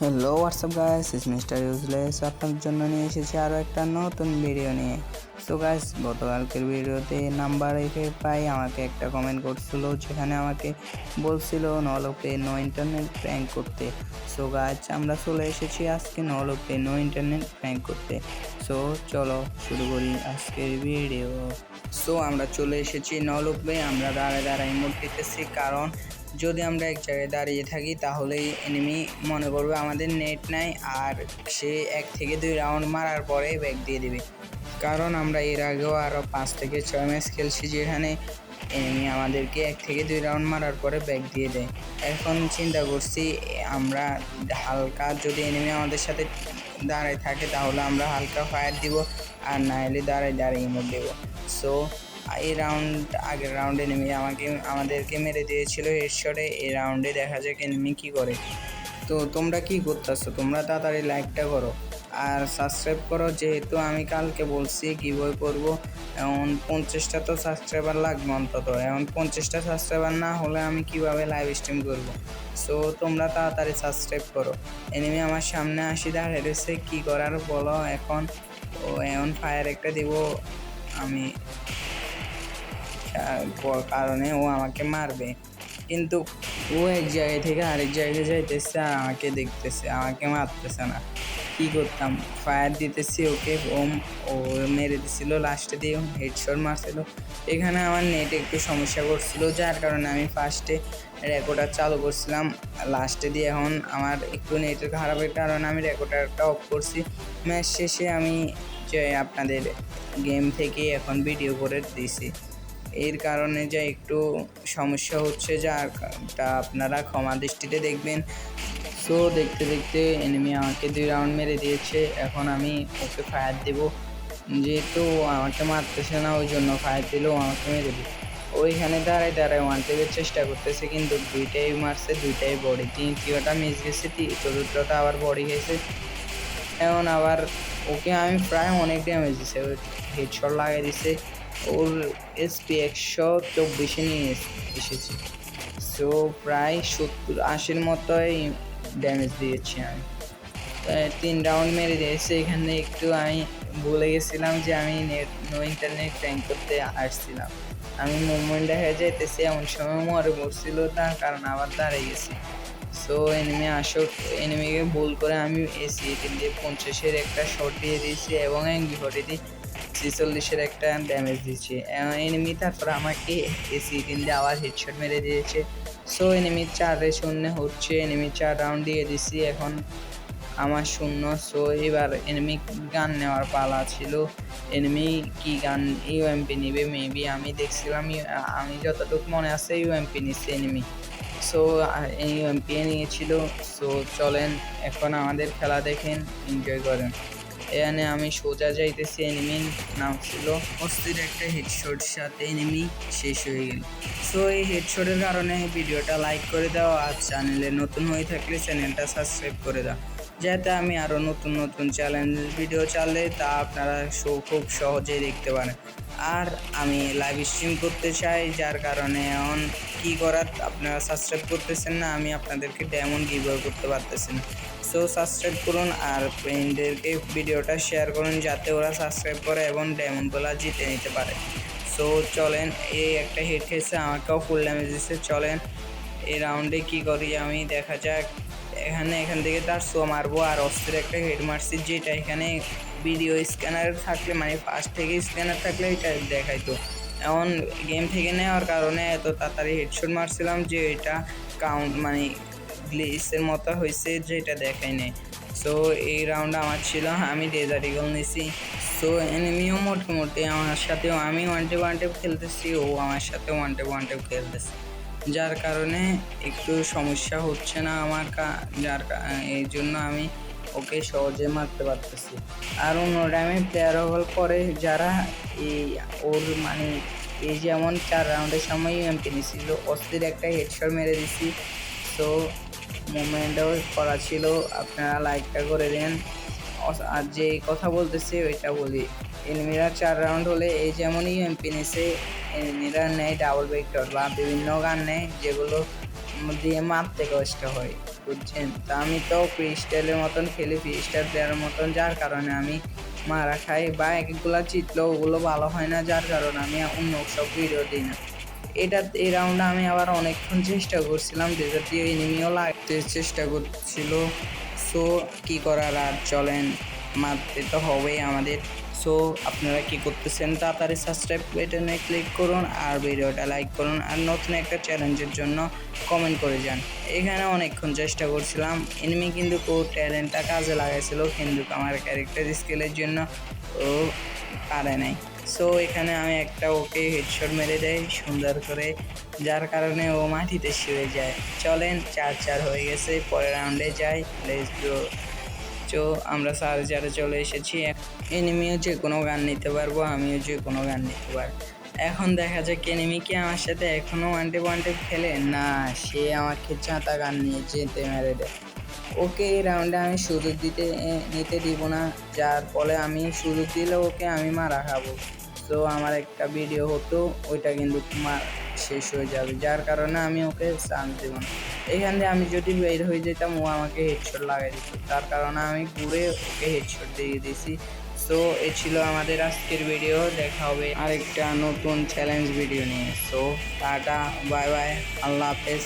Hello WhatsApp guys is mister useless আপনার জন্য নিয়ে এসেছি আরও একটা নতুন ভিডিও নিয়ে। সো গাইস গতকালকের ভিডিওতে নাম্বার রেখে পাই। আমাকে একটা কমেন্ট করছিল, যেখানে আমাকে বলছিল নলপে নো ইন্টারনেট প্র্যাঙ্ক করতে। সো গাইস আমরা চলে এসেছি আজকে নলপে নো ইন্টারনেট প্র্যাঙ্ক করতে। সো চলো শুরু করি আজকের ভিডিও সো আমরা চলে এসেছি নলপে আমরা দাঁড়ায় দাঁড়ায় মোট দিতেছি কারণ যদি আমরা এক জায়গায় দাঁড়িয়ে থাকি, তাহলেই এনিমি মনে করবে আমাদের নেট নাই আর সে এক থেকে দুই রাউন্ড মারার পরে ব্যাক দিয়ে দেবে। কারণ আমরা এর আগেও আরও পাঁচ থেকে ছয় ম্যাচ খেলছি যেখানে এনিমি আমাদেরকে এক থেকে দুই রাউন্ড মারার পরে ব্যাক দিয়ে দেয়। এখন চিন্তা করছি, আমরা হালকা যদি এনিমি আমাদের সাথে দাঁড়ায় থাকে, তাহলে আমরা হালকা ফায়ার দিব আর না হলে দাঁড়ায় দাঁড়িয়ে দেবো। সো এই রাউন্ড আগের রাউন্ডে নেমে আমাকে, আমাদেরকে মেরে দিয়েছিল হেডশটে এই রাউন্ডে দেখা যাক এনিমি কী করে। তো তোমরা কি করতেছো? তোমরা তাড়াতাড়ি লাইকটা করো। আর সাবস্ক্রাইব করো, যেহেতু আমি কালকে বলছি কী বই করব এমন পঞ্চাশটা তো সাবস্ক্রাইবার লাগবে অন্তত। এমন পঞ্চাশটা সাবস্ক্রাইবার না হলে আমি কীভাবে লাইভ স্ট্রিম করব? সো তোমরা তাড়াতাড়ি সাবস্ক্রাইব করো। এনিমি আমার সামনে আসি, দাঁড়িয়ে রয়েছে, কী করার বলো এখন? ও এমন ফায়ার একটা দিব, আমি কারণে ও আমাকে মারবে। কিন্তু ও এক জায়গা থেকে আরেক জায়গায় যাইতেছে আর আমাকে দেখতেছে, আমাকে মারতেছে না। কী করতাম? ফায়ার দিতেছি ওকে ওম ও মেরে দিছিল লাস্টে দিয়ে হেডশট মারছিল। এখানে আমার নেট একটু সমস্যা করছিল, যার কারণে আমি ফার্স্টে রেকর্ডার চালু করছিলাম। লাস্টে দিয়ে এখন আমার একটু নেটের খারাপের কারণে আমি রেকর্ডারটা অফ করছি। ম্যাচ শেষে আমি যে আপনাদের গেম থেকে এখন ভিডিও করে দিছি। এর কারণে যে একটু সমস্যা হচ্ছে যা যারটা আপনারা ক্ষমা দৃষ্টিতে দেখবেন। সো দেখতে দেখতে এনিমি আমাকে দুই রাউন্ড মেরে দিয়েছে। এখন আমি ওকে ফায়ার দেব। যেহেতু আমাকে মারতেছে না, ওই জন্য ফায়ার দিলেও আমাকে মেরে দিল। ওইখানে দাঁড়ায় দাঁড়ায় ওয়ান টেপের চেষ্টা করতেছে, কিন্তু দুইটাই মারছে, দুইটাই বডি তৃতীয়টা মিস গেছে, তি- চতুর্থটা আবার বডি গেছে। এখন আবার ওকে আমি প্রায় অনেক ড্যামেজ দিছে হেডশট লাগিয়ে দিছে। ওর এসপি একশো চব্বিশে নিয়ে এস- এসেছি। সো প্রায় সত্তর, আশির মতোই ড্যামেজ দিয়েছি আমি। তিন রাউন্ড মেরে দিয়েছে। এখানে একটু আমি ভুলে গেছিলাম যে আমি নেট নো ইন্টারনেট ট্যাঙ্ক করতে আসছিলাম। আমি মুভমেন্ট দেখা যাইতেছি, এমন সময় মরে পড়ছিল না কারণ আবার দাঁড়িয়ে গেছি। সো এনিমি আসক এনিমিকে ভুল করে আমি এসি দিয়ে পঞ্চাশের একটা শট দিয়ে দিয়েছি এবং অ্যাঙ্গি ফটে দিয়ে ছেচল্লিশের একটা ড্যামেজ দিয়েছি। এনিমি তারপর আমাকে এসি দিয়ে আবার হেডশট মেরে দিয়েছে। সো এনিমি চারে শূন্য হচ্ছে এনিমি চার রাউন্ড দিয়ে দিছি, এখন আমার শূন্য। সো এবার এনিমি গান নেওয়ার পালা ছিল। এনিমি কি গান ইউএমপি নিবে মেবি আমি দেখছিলাম আমি যতটুকু মনে আছে ইউএমপি নিচ্ছে এনিমি সো ইউএমপি নিয়েছিল। সো চলেন, এখন আমাদের খেলা দেখেন এনজয় করেন। এখানে আমি সোজা যাইতেছি এনিমি নাম ছিল অস্থির একটা হেডশট সাথে এনিমি শেষ হয়ে গেল। সো এই হেডশটের কারণে ভিডিওটা লাইক করে দাও আর চ্যানেলে নতুন হয়ে থাকলে চ্যানেলটা সাবস্ক্রাইব করে দাও। যাতে আমি আরও নতুন নতুন চ্যালেঞ্জ ভিডিও চালে তা আপনারা শো খুব সহজেই দেখতে পারেন। আর আমি লাইভ স্ট্রিম করতে চাই, যার কারণে এখন কী করার আপনারা সাবস্ক্রাইব করতেছেন না, আমি আপনাদেরকে ডেমন গিভওয়ে করতে পারতেছি না। সো সাবস্ক্রাইব করুন আর ফ্রেন্ডদেরকে ভিডিওটা শেয়ার করুন যাতে ওরা সাবস্ক্রাইব করে এবং ডেমনগুলো জিতে নিতে পারে। সো চলেন এই একটা হিট খেয়েছে, আমাকেও ফুল ড্যামেজ দিচ্ছে চলেন এই রাউন্ডে কি করি আমি? দেখা যাক। এখানে, এখান থেকে তার শো মারবো আর অস্থির একটা হেড মারছি, যেটা এখানে ভিডিও স্ক্যানার থাকলে মানে ফার্স্ট থেকে স্ক্যানার থাকলে এটা দেখাইতো। এমন গেম থেকে নেওয়ার কারণে এত তাড়াতাড়ি হেডশট মারছিলাম যে এটা কাউন্ট মানে গ্লিসের মতো হয়েছে যেটা দেখাই নেই। সো এই রাউন্ড আমার ছিল, আমি ডেজার্ট ইগল নিছি। সো এনিমিও মোটামুটি আমার সাথেও, আমি ওয়ান টে ওয়ান টেপ খেলতেছি, ও আমার সাথে ওয়ান টে ওয়ান টেপ খেলতেছে। যার কারণে একটু সমস্যা হচ্ছে না আমার যার এই জন্য আমি ওকে সহজে মারতে পারতেছি। আর অন্য টাইমে প্লেয়ার হল পরে যারা এই ওর মানে এই যেমন চার রাউন্ডের সময় এমপি নিছিল, অস্থির একটা হেডশট মেরে দিছি। তো মুভমেন্টও করা ছিল, আপনারা লাইকটা করে দেন। আর যে কথা বলতেছি, ওইটা বলি। এনিমিরা চার রাউন্ড হলে এই যেমনই এমপি নিছে এনিমিরা নেয় ডাবল ভেক্টর বা বিভিন্ন গান নেয়, যেগুলো দিয়ে মারতে কষ্ট হয়, বুঝছেন? তো আমি তো ফ্রি স্টাইলের মতন খেলি ফ্রি স্টাইল প্লেয়ারের মতন, যার কারণে আমি মারা খাই বা একগুলা জিতলো ওগুলো ভালো হয় না, যার কারণে আমি অন্য সব ভিডিও দিই না। এটা এই রাউন্ডে আমি আবার অনেকক্ষণ চেষ্টা করছিলাম ডেজার্ট দিয়ে এনিমিও লাগতে চেষ্টা করছিল। সো, কি করার আর চলেন। মারতে তো হবেই আমাদের। সো, আপনারা কি করতেছেন, তাড়াতাড়ি সাবস্ক্রাইব বাটনে ক্লিক করুন আর ভিডিওটা লাইক করুন আর নতুন একটা চ্যালেঞ্জের জন্য কমেন্ট করে যান। এখানে অনেকক্ষণ চেষ্টা করছিলাম। এনিমি কিন্তু ও ট্যালেন্টটা কাজে লাগাইছিল। কিন্তু আমার ক্যারেক্টার স্কিলের জন্য ও পারে নাই। সো এখানে আমি একটা ওকে হেডশট মেরে দেয় সুন্দর করে, যার কারণে ও মাটিতে শুয়ে যায়। চলেন চার চার হয়ে গেছে, পরের রাউন্ডে যাই। লেটস গো তো আমরা সাড়ে চারে চলে এসেছি। এনিমিও যে কোনো গান নিতে পারব, আমিও যে কোনো গান নিতে পারব। এখন দেখা যাক এনিমি কি আমার সাথে এখনও ওয়ান্টে ওয়ান্টে খেলে? না, সে আমাকে চাঁতা গান নিয়ে যেতে মেরে দেয়। ওকে এই রাউন্ডে আমি সুযোগ দিতে নিতে দিব না। যার ফলে আমি সুযোগ দিলে ওকে আমি মারা খাব। তো আমার একটা ভিডিও হতো, ওইটা কিন্তু শেষ হয়ে যাবে। যার কারণে আমি ওকে চান্স দেব না। এখান দিয়ে আমি যদি বের হয়ে যেতাম, ও আমাকে হেডশট লাগাই দিত। তার কারণে আমি ঘুরে ওকে হেডশট দিয়ে দিয়েছি। সো এ ছিল আমাদের আজকের ভিডিও দেখা হবে আরেকটা নতুন চ্যালেঞ্জ ভিডিও নিয়ে। সো টাটা বাই বাই আল্লাহ হাফেজ।